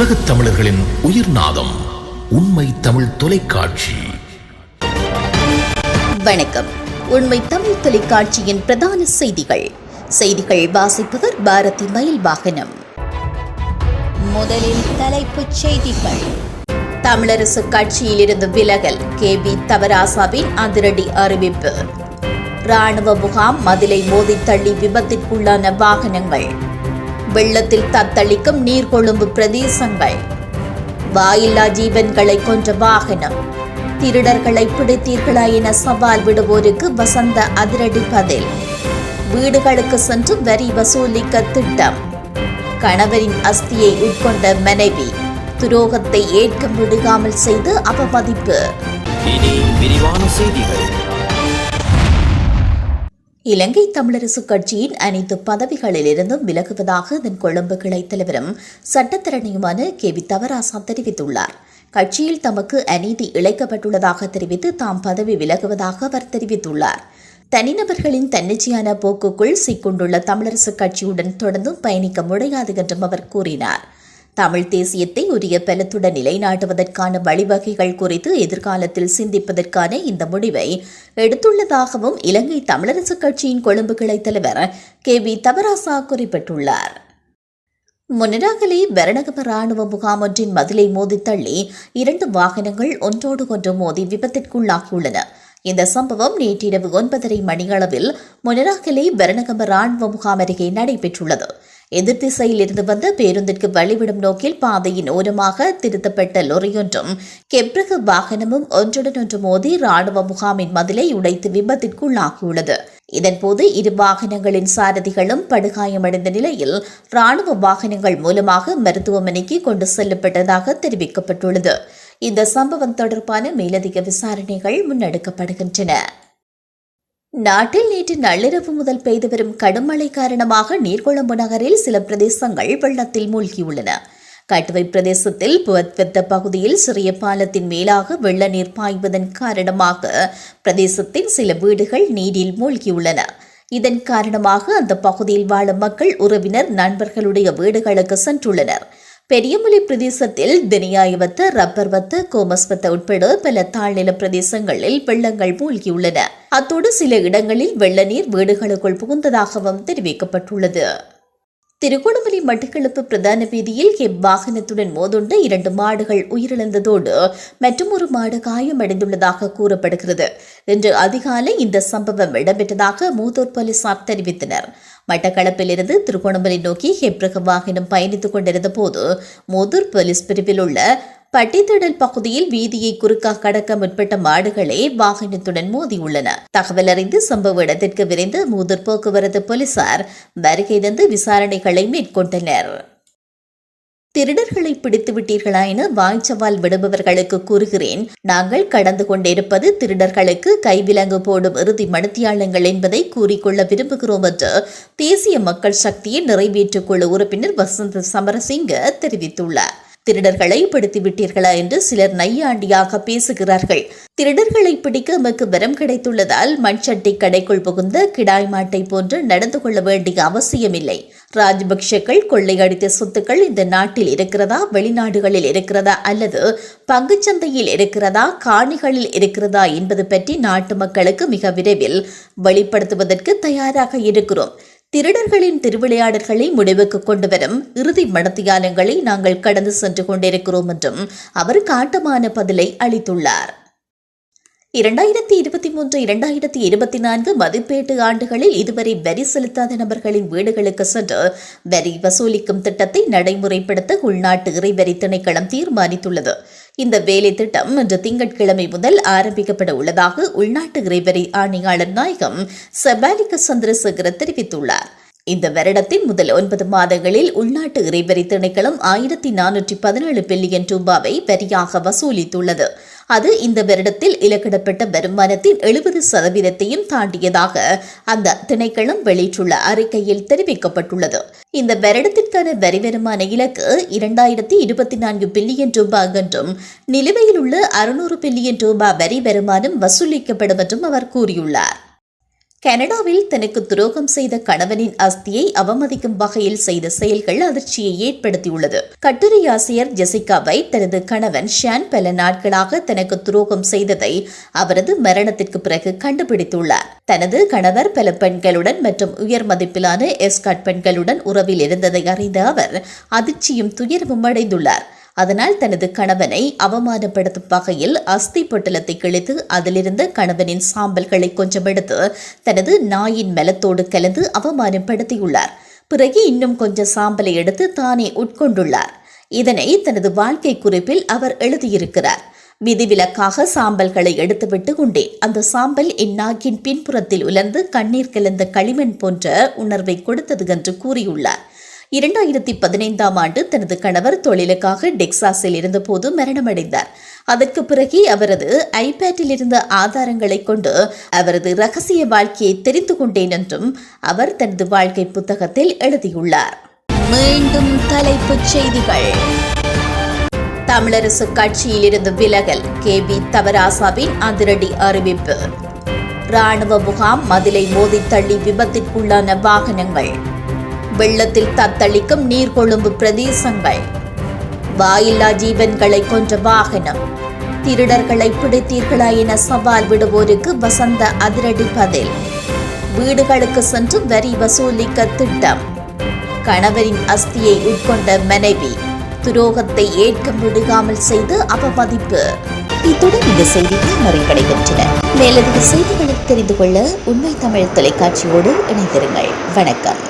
உலகத் தமிழர்களின் உயிர் நாதம் உண்மை தமிழ் தொலைக்காட்சி. வணக்கம். உண்மை தமிழ் தொலைக்காட்சியின் பிரதான செய்திகள். செய்திகள் வாசிப்பவர் பாரதி மயில் வாகனம் முதலில் தலைப்புச் செய்திகள். தமிழரசு கட்சியிலிருந்து விலகல். கே. வி. தவராசாவின் அதிரடி அறிவிப்பு. ராணுவ முகாம் மதிலை மோதி தள்ளி விபத்திற்குள்ளான வாகனங்கள். வெள்ளத்தில் தத்தளிக்கும் நீர்கொழும்பு பிரதேசங்கள். வாயில்லா ஜீவன்களை கொன்ற வாகனம். திருடர்களை பிடித்தீர்களா என சவால் விடுவோருக்கு வசந்த அதிரடி பதில். வீடுகளுக்கு சென்று வரி வசூலிக்க திட்டம். கணவரின் அஸ்தியை உட்கொண்ட மனைவி துரோகத்தை ஏற்க முடியாமல் செய்து அவமதிப்பு. விரிவான செய்திகள். இலங்கை தமிழரசு கட்சியின் அனைத்து பதவிகளிலிருந்தும் விலகுவதாக அதன் கொழும்பு கிளை தலைவரும் சட்டத்திறனியுமான கே. வி. தவராசா தெரிவித்துள்ளார். கட்சியில் தமக்கு அநீதி இழைக்கப்பட்டுள்ளதாக தெரிவித்து தாம் பதவி விலகுவதாக அவர் தெரிவித்துள்ளார். தனிநபர்களின் தன்னிச்சையான போக்குக்குள் சிக்கொண்டுள்ள தமிழரசு கட்சியுடன் தொடர்ந்தும் பயணிக்க முடியாது என்றும் அவர் கூறினார். தமிழ் தேசியத்தை உரிய பலத்துடன் நிலைநாட்டுவதற்கான வழிவகைகள் குறித்து எதிர்காலத்தில் சிந்திப்பதற்கான இந்த முடிவை எடுத்துள்ளதாகவும் இலங்கை தமிழரசுக் கட்சியின் கொழும்பு கிளை தலைவர் கே வி தவராசா குறிப்பிட்டுள்ளார். முன்னதாகலே பெரணகம ராணுவ முகாம் ஒன்றின் மதிலை மோதி தள்ளி இரண்டு வாகனங்கள் ஒன்றோடு ஒன்று மோதி விபத்திற்குள்ளாகியுள்ளன. இந்த சம்பவம் நேற்றிரவு ஒன்பதரை மணியளவில் முன்னராகலே பெரணகம ராணுவ முகாம் அருகே நடைபெற்றுள்ளது. எதிர் திசையில் இருந்து வந்த பேருந்திற்கு வழிவிடும் நோக்கில் பாதையின் ஓரமாக திருத்தப்பட்ட லொரியொன்றும் கெப்ரகு வாகனமும் ஒன்றுடன் ஒன்று மோதி ராணுவ முகாமின் மதிலை உடைத்து விபத்திற்குள்ளாகியுள்ளது. இதன்போது இரு வாகனங்களின் சாரதிகளும் படுகாயமடைந்த நிலையில் ராணுவ வாகனங்கள் மூலமாக மருத்துவமனைக்கு கொண்டு செல்லப்பட்டதாக தெரிவிக்கப்பட்டுள்ளது. இந்த சம்பவம் தொடர்பான மேலதிக விசாரணைகள் முன்னெடுக்கப்படுகின்றன. நாட்டில் நேற்று நள்ளிரவு முதல் பெய்து வரும் கடும் மழை காரணமாக நீர்கொழும்பு நகரில் சில பிரதேசங்கள் வெள்ளத்தில் மூழ்கியுள்ளன. கட்டுவை பிரதேசத்தில் புவத்வெத்த பகுதியில் சிறிய பாலத்தின் மேலாக வெள்ள நீர் பாய்வதன் காரணமாக பிரதேசத்தின் சில வீடுகள் நீரில் மூழ்கியுள்ளன. இதன் காரணமாக அந்த பகுதியில் வாழும் மக்கள் உறவினர் நண்பர்களுடைய வீடுகளுக்கு சென்றுள்ளனர். பெரியமலை பிரதேசத்தில் தினியாயவத்த ரப்பர்வத்த கோமஸ்வத்த உட்பட பல தாழ்நில பிரதேசங்களில் வெள்ளங்கள் மூழ்கியுள்ளன. அத்தோடு சில இடங்களில் வெள்ள நீர் வீடுகளுக்குள் புகுந்ததாகவும் தெரிவிக்கப்பட்டுள்ளது. திருகோணமலை மட்டக்களப்பு பிரதான வீதியில் ஹெப் வாகனத்துடன் மோதுண்ட இரண்டு மாடுகள் உயிரிழந்ததோடு மற்றொரு மாடு காயமடைந்துள்ளதாக கூறப்படுகிறது. இன்று அதிகாலை இந்த சம்பவம் இடம்பெற்றதாக மூதூர் போலீசார் தெரிவித்தனர். மட்டக்களப்பிலிருந்து திருகோணமலை நோக்கி ஹெப்ரக வாகனம் பயணித்துக் கொண்டிருந்த போது மூதூர் போலீஸ் பிரிவில் உள்ள பட்டித்தடல் பகுதியில் வீதியை குறுக்கா கடக்க முற்பட்ட மாடுகளே வாகனத்துடன் மோதியுள்ளன. தகவல் அறிந்து சம்பவ இடத்திற்கு விரைந்த மூதூர் போக்குவரத்து போலீசார் வருகை தந்து விசாரணைகளை மேற்கொண்டனர். திருடர்களை பிடித்து விட்டீர்களா என வாய்ச்சவால் விடுபவர்களுக்கு கூறுகிறேன். நாங்கள் கடந்து கொண்டிருப்பது திருடர்களுக்கு கைவிலங்கு போடும் இறுதி மனுத்தியாளங்கள் என்பதை கூறிக்கொள்ள விரும்புகிறோம் என்று தேசிய மக்கள் சக்தியை நிறைவேற்றுக் குழு உறுப்பினர் வசந்த் சமரசிங்க தெரிவித்துள்ளார். திருடர்களை பிடித்துவிட்டீர்களா என்று சிலர் நையாண்டியாக பேசுகிறார்கள். திருடர்களை பிடிக்க எமக்கு வரம் கிடைத்துள்ளதால் மண்சட்டி கடைக்குள் புகுந்த கிடாய் மாட்டை போன்று நடந்து கொள்ள வேண்டிய அவசியமில்லை. ராஜபக்ஷக்கள் கொள்ளையடித்த சொத்துக்கள் இந்த நாட்டில் இருக்கிறதா வெளிநாடுகளில் இருக்கிறதா அல்லது பங்குச்சந்தையில் இருக்கிறதா காணிகளில் இருக்கிறதா என்பது பற்றி நாட்டு மக்களுக்கு மிக விரைவில் வெளிப்படுத்துவதற்கு தயாராக இருக்கிறோம். திருடர்களின் திருவிளையாடல்களை முடிவுக்கு கொண்டு வரும் இறுதி மடத்தியானங்களை நாங்கள் கடந்து சென்று கொண்டிருக்கிறோம் என்றும் அவர் காட்டமான பதிலை அளித்துள்ளார். இரண்டாயிரத்தி இருபத்தி மூன்று இரண்டாயிரத்தி இருபத்தி நான்கு மதிப்பீட்டு ஆண்டுகளில் இதுவரை வரி செலுத்தாத நபர்களின் வீடுகளுக்கு சென்று வரி வசூலிக்கும் திட்டத்தை நடைமுறைப்படுத்த உள்நாட்டு இறைவரி திணைக்களம் தீர்மானித்துள்ளது. இந்த வேலை திட்டம் இன்று திங்கட்கிழமை முதல் ஆரம்பிக்கப்பட உள்ளதாக உள்நாட்டு இறைவரி ஆணையாளர் நாயகம் செபாலிக சந்திரசேகர தெரிவித்துள்ளார். இந்த வருடத்தின் முதல் ஒன்பது மாதங்களில் உள்நாட்டு இறைவரி திணைக்களம் ஆயிரத்தி நானூற்றி பதினேழு பில்லியன் ரூபாவை வரியாக வசூலித்துள்ளது. அது இந்த வருடத்தில் இலக்கிடப்பட்ட வருமானத்தின் எழுபது சதவீதத்தையும் தாண்டியதாக அந்த திணைக்களம் வெளியிட்டுள்ள அறிக்கையில் தெரிவிக்கப்பட்டுள்ளது. இந்த வருடத்திற்கான வரி வருமான இலக்கு இரண்டாயிரத்தி இருபத்தி நான்கு பில்லியன் ரூபாய் என்றும் நிலுவையில் உள்ள அறுநூறு பில்லியன் ரூபாய் வரி வருமானம் வசூலிக்கப்படும் என்றும் அவர் கூறியுள்ளார். கனடாவில் தனக்கு துரோகம் செய்த கணவனின் அஸ்தியை அவமதிக்கும் வகையில் செய்த செயல்கள் அதிர்ச்சியை ஏற்படுத்தியுள்ளது. கட்டுரை ஆசிரியர் ஜெசிகா வைட் தனது கணவன் ஷான் பல நாட்களாக தனக்கு துரோகம் செய்ததை அவரது மரணத்திற்கு பிறகு கண்டுபிடித்துள்ளார். தனது கணவர் பல பெண்களுடன் மற்றும் உயர் மதிப்பிலான எஸ்காட் பெண்களுடன் உறவில் இருந்ததை அறிந்த அவர் அதிர்ச்சியும் துயரமும் அடைந்துள்ளார். அதனால் தனது கணவனை அவமானப்படுத்தும் வகையில் அஸ்தி பொட்டலத்தை கிழித்து அதிலிருந்த கணவனின் சாம்பல்களை கொஞ்சம் எடுத்து தனது நாயின் மெலத்தோடு கலந்து அவமானப்படுத்தியுள்ளார். பிறகு இன்னும் கொஞ்சம் சாம்பலை எடுத்து தானே உட்கொண்டுள்ளார். இதனை தனது வாழ்க்கை குறிப்பில் அவர் எழுதியிருக்கிறார். விதிவிலக்காக சாம்பல்களை எடுத்துவிட்டு கொண்டே அந்த சாம்பல் என் நாக்கின் பின்புறத்தில் உலர்ந்து கண்ணீர் கலந்த களிமண் போன்ற உணர்வை கொடுத்தது என்று கூறியுள்ளார். இரண்டாயிரத்தி பதினைந்தாம் ஆண்டு தனது கணவர் தொழிலுக்காக டெக்சாஸில் இருந்தபோது மரணமடைந்தார். அதற்கு பிறகு அவரது ஐபேட்டில் இருந்த ஆதாரங்களை கொண்டு அவரது ரகசிய வாழ்க்கையை தெரிந்து கொண்டேன் என்றும் அவர் தனது வாழ்க்கை புத்தகத்தில் எழுதியுள்ளார். மீண்டும் தலைப்புச் செய்திகள். தமிழரசு கட்சியில் இருந்து விலகல். கே. பி. தவராசாவின் அதிரடி அறிவிப்பு. ராணுவ முகாம் மதிலை மோதி தள்ளி விபத்திற்குள்ளான வாகனங்கள். வெள்ளத்தில் தத்தளிக்கும் நீர்கொழும்பு பிரதேசங்கள். வாயில்லா ஜீவன்களை கொன்ற வாகனம். திருடர்களை பிடித்தீர்களா என சவால் விடுவோருக்கு வசந்த அதிரடி பதில். வீடுகளுக்கு சென்று வரி வசூலிக்க திட்டம். கணவரின் அஸ்தியை உட்கொண்ட மனைவி துரோகத்தை ஏற்க விடுகாமல் செய்து அவமதிப்பு. இத்துடன் இந்த செய்திகள் நிறைவடைகின்றன. மேலதிக செய்திகளை தெரிந்து கொள்ள உண்மை தமிழ் தொலைக்காட்சியோடு இணைந்திருங்கள். வணக்கம்.